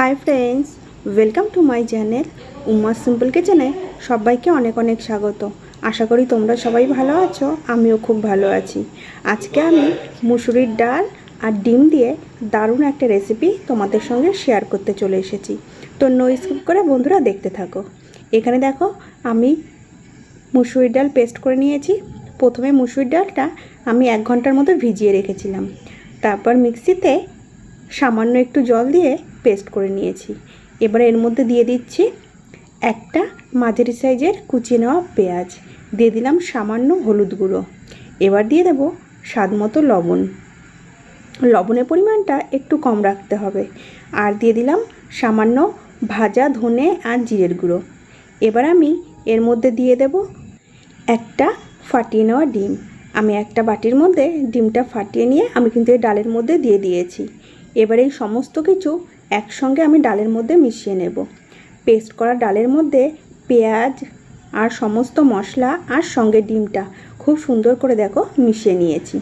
Hi friends welcome to my channel Uma simple কিচেনে সবাইকে অনেক অনেক স্বাগত। আশা করি তোমরা সবাই ভালো আছো, আমিও খুব ভালো আছি। আজকে আমি মুসুরির ডাল আর ডিম দিয়ে দারুণ একটা রেসিপি তোমাদের সঙ্গে শেয়ার করতে চলে এসেছি। তো নো স্কিপ করে বন্ধুরা দেখতে থাকো। এখানে দেখো, আমি মুসুরির ডাল পেস্ট করে নিয়েছি। প্রথমে মুসুরির ডালটা আমি এক ঘণ্টার মতো ভিজিয়ে রেখেছিলাম। তারপর মিক্সিতে সামান্য একটু জল দিয়ে পেস্ট করে নিয়েছি। এবার এর মধ্যে দিয়ে দিচ্ছি একটা মাঝারি সাইজের কুচিয়ে নেওয়া পেঁয়াজ। দিয়ে দিলাম সামান্য হলুদ গুঁড়ো। এবার দিয়ে দেব স্বাদ মতো লবণ। লবণের পরিমাণটা একটু কম রাখতে হবে। আর দিয়ে দিলাম সামান্য ভাজা ধনে আর জিরের গুঁড়ো। এবার আমি এর মধ্যে দিয়ে দেব একটা ফাটিয়ে নেওয়া ডিম। আমি একটা বাটির মধ্যে ডিমটা ফাটিয়ে নিয়ে আমি কিন্তু এই ডালের মধ্যে দিয়ে দিয়েছি। এবার এই সমস্ত কিছু একসঙ্গে আমি ডালের মধ্যে মিশিয়ে নেব। পেস্ট করা ডালের মধ্যে পেঁয়াজ আর সমস্ত মশলা আর সঙ্গে ডিমটা খুব সুন্দর করে দেখো মিশিয়ে নিয়েছি।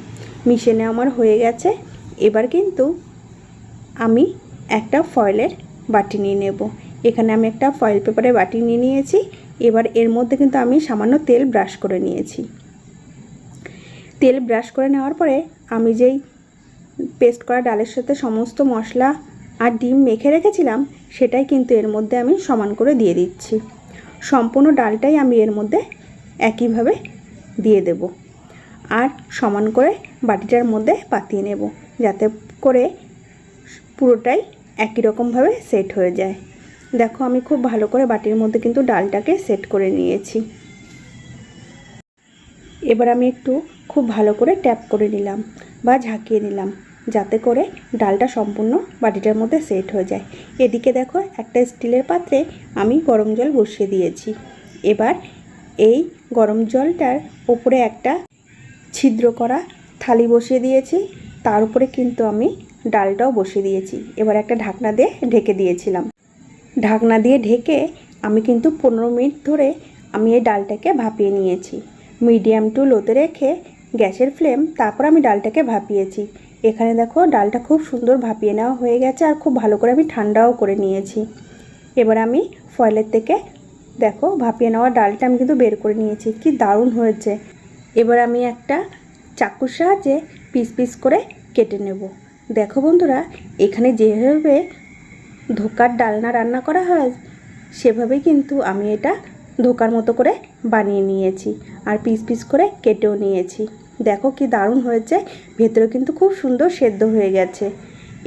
মিশিয়ে নেওয়া আমার হয়ে গেছে। এবার কিন্তু আমি একটা ফয়েলের বাটি নিয়ে নেব। এখানে আমি একটা ফয়েল পেপারে বাটি নিয়ে নিয়েছি। এবার এর মধ্যে কিন্তু আমি সামান্য তেল ব্রাশ করে নিয়েছি। তেল ব্রাশ করে নেওয়ার পরে আমি যেই পেস্ট করা ডালের সাথে সমস্ত মশলা আর ডিম মেখে রেখেছিলাম, সেটাই কিন্তু এর মধ্যে আমি সমান করে দিয়ে দিচ্ছি। সম্পূর্ণ ডালটাই আমি এর মধ্যে একইভাবে দিয়ে দেব আর সমান করে বাটিটার মধ্যে পাতিয়ে নেব যাতে করে পুরোটাই একই রকমভাবে সেট হয়ে যায়। দেখো, আমি খুব ভালো করে বাটির মধ্যে কিন্তু ডালটাকে সেট করে নিয়েছি। এবার আমি একটু খুব ভালো করে ট্যাপ করে নিলাম বা ঝাঁকিয়ে নিলাম, যাতে করে ডালটা সম্পূর্ণ বাটিটার মধ্যে সেট হয়ে যায়। এদিকে দেখো একটা স্টিলের পাত্রে আমি গরম জল বসিয়ে দিয়েছি। এবার এই গরম জলটার ওপরে একটা ছিদ্র করা থালি বসিয়ে দিয়েছি। তার উপরে কিন্তু আমি ডালটাও বসিয়ে দিয়েছি। এবার একটা ঢাকনা দিয়ে ঢেকে দিয়েছিলাম। ঢাকনা দিয়ে ঢেকে আমি কিন্তু পনেরো মিনিট ধরে আমি এই ডালটাকে ভাপিয়ে নিয়েছি। মিডিয়াম টু লোতে রেখে গ্যাসের ফ্লেম, তারপর আমি ডালটাকে ভাপিয়েছি। এখানে দেখো, ডালটা খুব সুন্দর ভাপিয়ে নেওয়া হয়ে গেছে আর খুব ভালো করে আমি ঠান্ডাও করে নিয়েছি। এবার আমি ফয়েলের থেকে, দেখো, ভাপিয়ে নেওয়া ডালটা আমি কিন্তু বের করে নিয়েছি। কি দারুণ হয়েছে! এবার আমি একটা চাকুর সাহায্যে পিস পিস করে কেটে নেব। দেখো বন্ধুরা, এখানে যেভাবে ধোকার ডালনা রান্না করা হয়, সেভাবেই কিন্তু আমি এটা ধোকার মতো করে বানিয়ে নিয়েছি। আর পিস পিস করে কেটেও নিয়েছি। দেখো কি দারুণ হয়েছে। ভেতরে কিন্তু খুব সুন্দর সেদ্ধ হয়ে গেছে।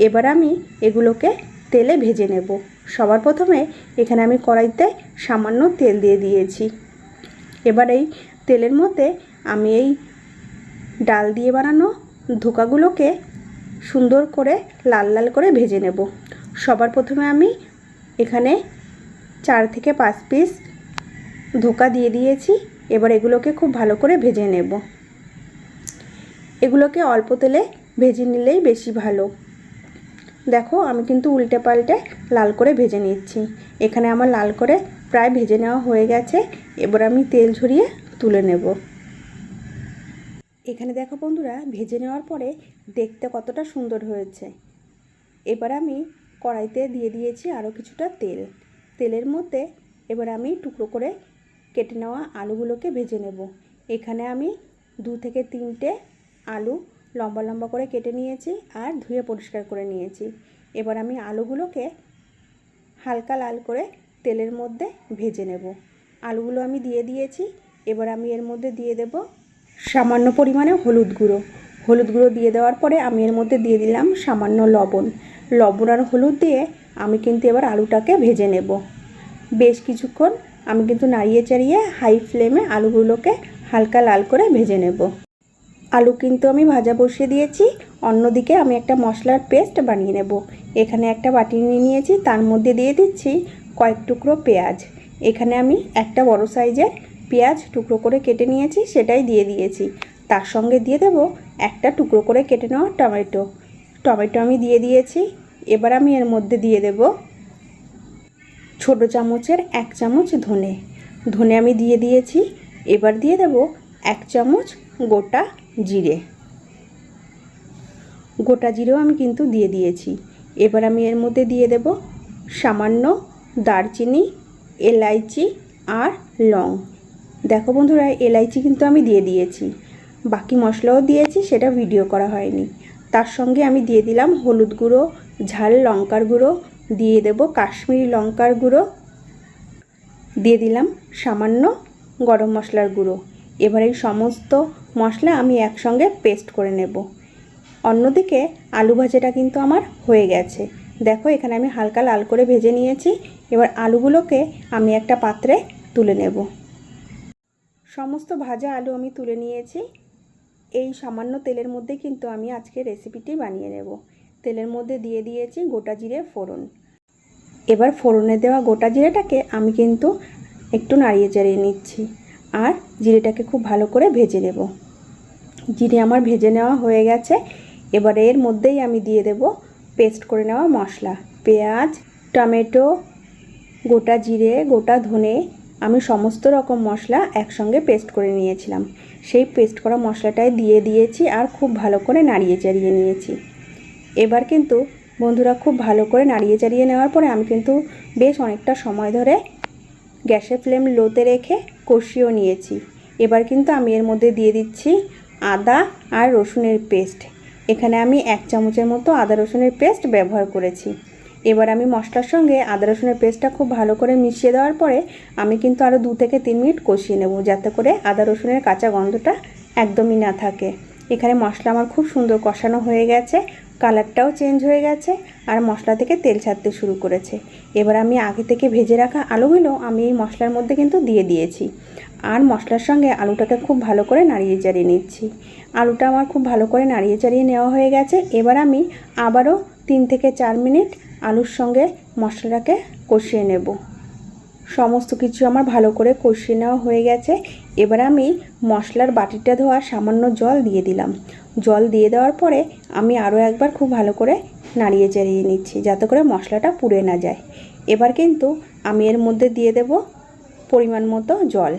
এবার আমি এগুলোকে তেলে ভেজে নেব। সবার প্রথমে এখানে আমি কড়াইতে সামান্য তেল দিয়ে দিয়েছি। এবার এই তেলের মধ্যে আমি এই ডাল দিয়ে বানানো ধোকাগুলোকে সুন্দর করে লাল লাল করে ভেজে নেব। সবার প্রথমে আমি এখানে চার থেকে পাঁচ পিস ধোকা দিয়ে দিয়েছি। এবার এগুলোকে খুব ভালো করে ভেজে নেব। এগুলোকে অল্প তেলে ভেজে নিলেই বেশি ভালো। দেখো, আমি কিন্তু উল্টে পাল্টে লাল করে ভেজে নিচ্ছি। এখানে আমার লাল করে প্রায় ভেজে নেওয়া হয়ে গেছে। এবার আমি তেল ঝরিয়ে তুলে নেব। এখানে দেখো বন্ধুরা, ভেজে নেওয়ার পরে দেখতে কতটা সুন্দর হয়েছে। এবার আমি কড়াইতে দিয়ে দিয়েছি আরও কিছুটা তেল। তেলের মধ্যে এবার আমি টুকরো করে কেটে নেওয়া আলুগুলোকে ভেজে নেব। এখানে আমি দু থেকে তিনটে আলু লম্বা লম্বা করে কেটে নিয়েছি আর ধুয়ে পরিষ্কার করে নিয়েছি। এবার আমি আলুগুলোকে হালকা লাল করে তেলের মধ্যে ভেজে নেব। আলুগুলো আমি দিয়ে দিয়েছি। এবার আমি এর মধ্যে দিয়ে দেব সামান্য পরিমাণে হলুদ গুঁড়ো। হলুদ গুঁড়ো দিয়ে দেওয়ার পরে আমি এর মধ্যে দিয়ে দিলাম সামান্য লবণ। লবণ আর হলুদ দিয়ে আমি কিন্তু এবার আলুটাকে ভেজে নেব। বেশ কিছুক্ষণ আমি কিন্তু নাড়িয়ে চাড়িয়ে হাই ফ্লেমে আলুগুলোকে হালকা লাল করে ভেজে নেব। আলু কিন্তু আমি ভাজা বসিয়ে দিয়েছি। অন্যদিকে আমি একটা মশলার পেস্ট বানিয়ে নেব। এখানে একটা বাটি নিয়ে নিয়েছি, তার মধ্যে দিয়ে দিচ্ছি কয়েক টুকরো পেঁয়াজ। এখানে আমি একটা বড় সাইজের পেঁয়াজ টুকরো করে কেটে নিয়েছি, সেটাই দিয়ে দিয়েছি। তার সঙ্গে দিয়ে দেব একটা টুকরো করে কেটে নেওয়া টমেটো। টমেটো আমি দিয়ে দিয়েছি। এবার আমি এর মধ্যে দিয়ে দেব ছোট চামচের এক চামচ ধনে। ধনে আমি দিয়ে দিয়েছি। এবার দিয়ে দেব এক চামচ গোটা জিরে। গোটা জিরেও আমি কিন্তু দিয়ে দিয়েছি। এবার আমি এর মধ্যে দিয়ে দেব সামান্য দারচিনি, এলাইচি আর লং। দেখো বন্ধুরা, এলাইচি কিন্তু আমি দিয়ে দিয়েছি। বাকি মশলাও দিয়েছি, সেটা ভিডিও করা হয়নি। তার সঙ্গে আমি দিয়ে দিলাম হলুদ গুঁড়ো, ঝাল লঙ্কার গুঁড়ো, দিয়ে দেব কাশ্মীরি লঙ্কার গুঁড়ো। দিয়ে দিলাম সামান্য গরম মশলার গুঁড়ো। এবার এই সমস্ত মশলা আমি একসঙ্গে পেস্ট করে নেব। অন্যদিকে আলু ভাজাটা কিন্তু আমার হয়ে গেছে। দেখো এখানে আমি হালকা লাল করে ভেজে নিয়েছি। এবার আলুগুলোকে আমি একটা পাত্রে তুলে নেব। সমস্ত ভাজা আলু আমি তুলে নিয়েছি। এই সামান্য তেলের মধ্যে কিন্তু আমি আজকে রেসিপিটি বানিয়ে নেব। তেলের মধ্যে দিয়ে দিয়েছি গোটা জিরে ফোড়ন। এবার ফোড়নে দেওয়া গোটা জিরেটাকে আমি কিন্তু একটু নাড়িয়ে চাড়িয়ে নিচ্ছি। আর জিরেটাকে খুব ভালো করে ভেজে নেব। জিরে আমার ভেজে নেওয়া হয়ে গেছে। এবার এর মধ্যেই আমি দিয়ে দেব পেস্ট করে নেওয়া মশলা। পেঁয়াজ, টমেটো, গোটা জিরে, গোটা ধনে, আমি সমস্ত রকম মশলা একসঙ্গে পেস্ট করে নিয়েছিলাম। সেই পেস্ট করা মশলাটাই দিয়ে দিয়েছি আর খুব ভালো করে নাড়িয়ে চাড়িয়ে নিয়েছি। এবার কিন্তু বন্ধুরা খুব ভালো করে নাড়িয়ে চাড়িয়ে নেওয়ার পরে আমি কিন্তু বেশ অনেকটা সময় ধরে গ্যাসের ফ্লেম লোতে রেখে কষিয়েও নিয়েছি। এবার কিন্তু আমি এর মধ্যে দিয়ে দিচ্ছি আদা আর রসুনের পেস্ট। এখানে আমি এক চামচের মতো আদা রসুনের পেস্ট ব্যবহার করেছি। এবার আমি মশলার সঙ্গে আদা রসুনের পেস্টটা খুব ভালো করে মিশিয়ে দেওয়ার পরে আমি কিন্তু আরও দু থেকে তিন মিনিট কষিয়ে নেব যাতে করে আদা রসুনের কাঁচা গন্ধটা একদমই না থাকে। এখানে মশলা আমার খুব সুন্দর কষানো হয়ে গেছে। কালারটাও চেঞ্জ হয়ে গেছে আর মশলা থেকে তেল ছাড়তে শুরু করেছে। এবার আমি আগে থেকে ভেজে রাখা আলুগুলো আমি এই মশলার মধ্যে কিন্তু দিয়ে দিয়েছি। আর মশলার সঙ্গে আলুটাকে খুব ভালো করে নাড়িয়ে চাড়িয়ে নিচ্ছি। আলুটা আমার খুব ভালো করে নাড়িয়ে চাড়িয়ে নেওয়া হয়ে গেছে। এবার আমি আবারও তিন থেকে চার মিনিট আলুর সঙ্গে মশলাটাকে কষিয়ে নেব। সমস্ত কিছু আমার ভালো করে কষিয়ে নেওয়া হয়ে গেছে। এবার আমি মশলার বাটিটা ধোয়া সামান্য জল দিয়ে দিলাম। জল দিয়ে দেওয়ার পরে আমি আরও একবার খুব ভালো করে নাড়িয়ে চাড়িয়ে নিচ্ছি যাতে করে মশলাটা পুড়ে না যায়। এবার কিন্তু আমি এর মধ্যে দিয়ে দেব পরিমাণ মতো জল।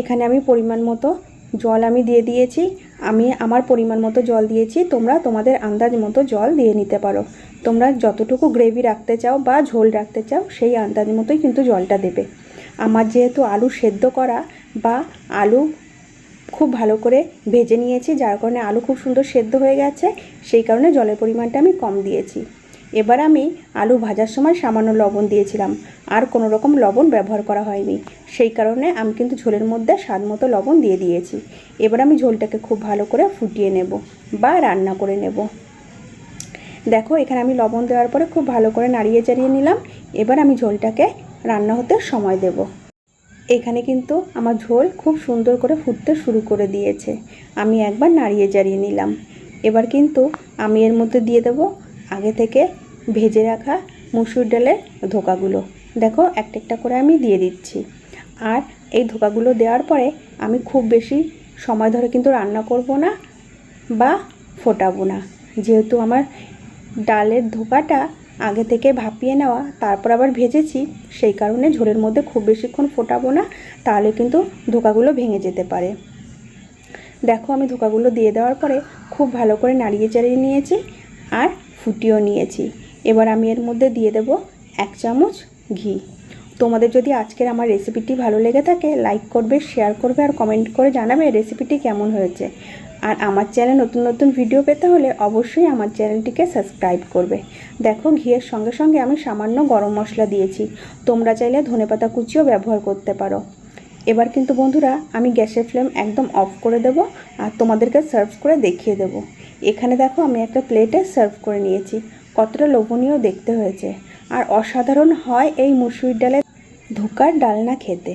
এখানে আমি পরিমাণ মতো জল আমি দিয়ে দিয়েছি। আমি আমার পরিমাণ মতো জল দিয়েছি। তোমরা তোমাদের আন্দাজ মতো জল দিয়ে নিতে পারো। তোমরা যতটুকু গ্রেভি রাখতে চাও বা ঝোল রাখতে চাও, সেই আন্দাজ মতোই কিন্তু জলটা দেবে। আমার যেহেতু আলু সেদ্ধ করা বা আলু খুব ভালো করে ভেজে নিয়েছি, যার কারণে আলু খুব সুন্দর সেদ্ধ হয়ে গেছে, সেই কারণে জলের পরিমাণটা আমি কম দিয়েছি। এবার আমি আলু ভাজার সময় সামান্য লবণ দিয়েছিলাম, আর কোনো রকম লবণ ব্যবহার করা হয়নি। সেই কারণে আমি কিন্তু ঝোলের মধ্যে স্বাদ মতো লবণ দিয়ে দিয়েছি। এবার আমি ঝোলটাকে খুব ভালো করে ফুটিয়ে নেব বা রান্না করে নেব। দেখো, এখানে আমি লবণ দেওয়ার পরে খুব ভালো করে নাড়িয়ে চাড়িয়ে নিলাম। এবার আমি ঝোলটাকে রান্না হতে সময় দেব। এখানে কিন্তু আমার ঝোল খুব সুন্দর করে ফুটতে শুরু করে দিয়েছে। আমি একবার নাড়িয়ে চাড়িয়ে নিলাম। এবার কিন্তু আমি এর মধ্যে দিয়ে দেব আগে থেকে ভেজে রাখা মুসুর ডালের ধোকাগুলো। দেখো, একটা একটা করে আমি দিয়ে দিচ্ছি। আর এই ধোকাগুলো দেওয়ার পরে আমি খুব বেশি সময় ধরে কিন্তু রান্না করব না বা ফোটাবো না। যেহেতু আমার ডালের ধোকাটা আগে থেকে ভাপিয়ে নেওয়া, তারপর আবার ভেজেছি, সেই কারণে ঝোলের মধ্যে খুব বেশিক্ষণ ফোটাবো না, তাহলে কিন্তু ধোকাগুলো ভেঙে যেতে পারে। দেখো আমি ধোকাগুলো দিয়ে দেওয়ার পরে খুব ভালো করে নাড়িয়ে চাড়িয়ে নিয়েছি আর ফুটিয়েও নিয়েছি। এবার আমি এর মধ্যে দিয়ে দেব এক চামচ ঘি। তোমাদের যদি আজকের আমার রেসিপিটি ভালো লেগে থাকে, লাইক করবে, শেয়ার করবে আর কমেন্ট করে জানাবে রেসিপিটি কেমন হয়েছে। আর আমার চ্যানেল নতুন নতুন ভিডিও পেতে হলে অবশ্যই আমার চ্যানেলটিকে সাবস্ক্রাইব করবে। দেখো, ঘিয়ের সঙ্গে সঙ্গে আমি সামান্য গরম মশলা দিয়েছি। তোমরা চাইলে ধনেপাতা কুচিও ব্যবহার করতে পারো। এবার কিন্তু বন্ধুরা, আমি গ্যাসের ফ্লেম একদম অফ করে দেব আর তোমাদেরকে সার্ভ করে দেখিয়ে দেব। এখানে দেখো, আমি একটা প্লেটে সার্ভ করে নিয়েছি। কতটা লোভনীয় দেখতে হয়েছে। আর অসাধারণ হয় এই মুসুর ডালের ধোকার ডালনা খেতে।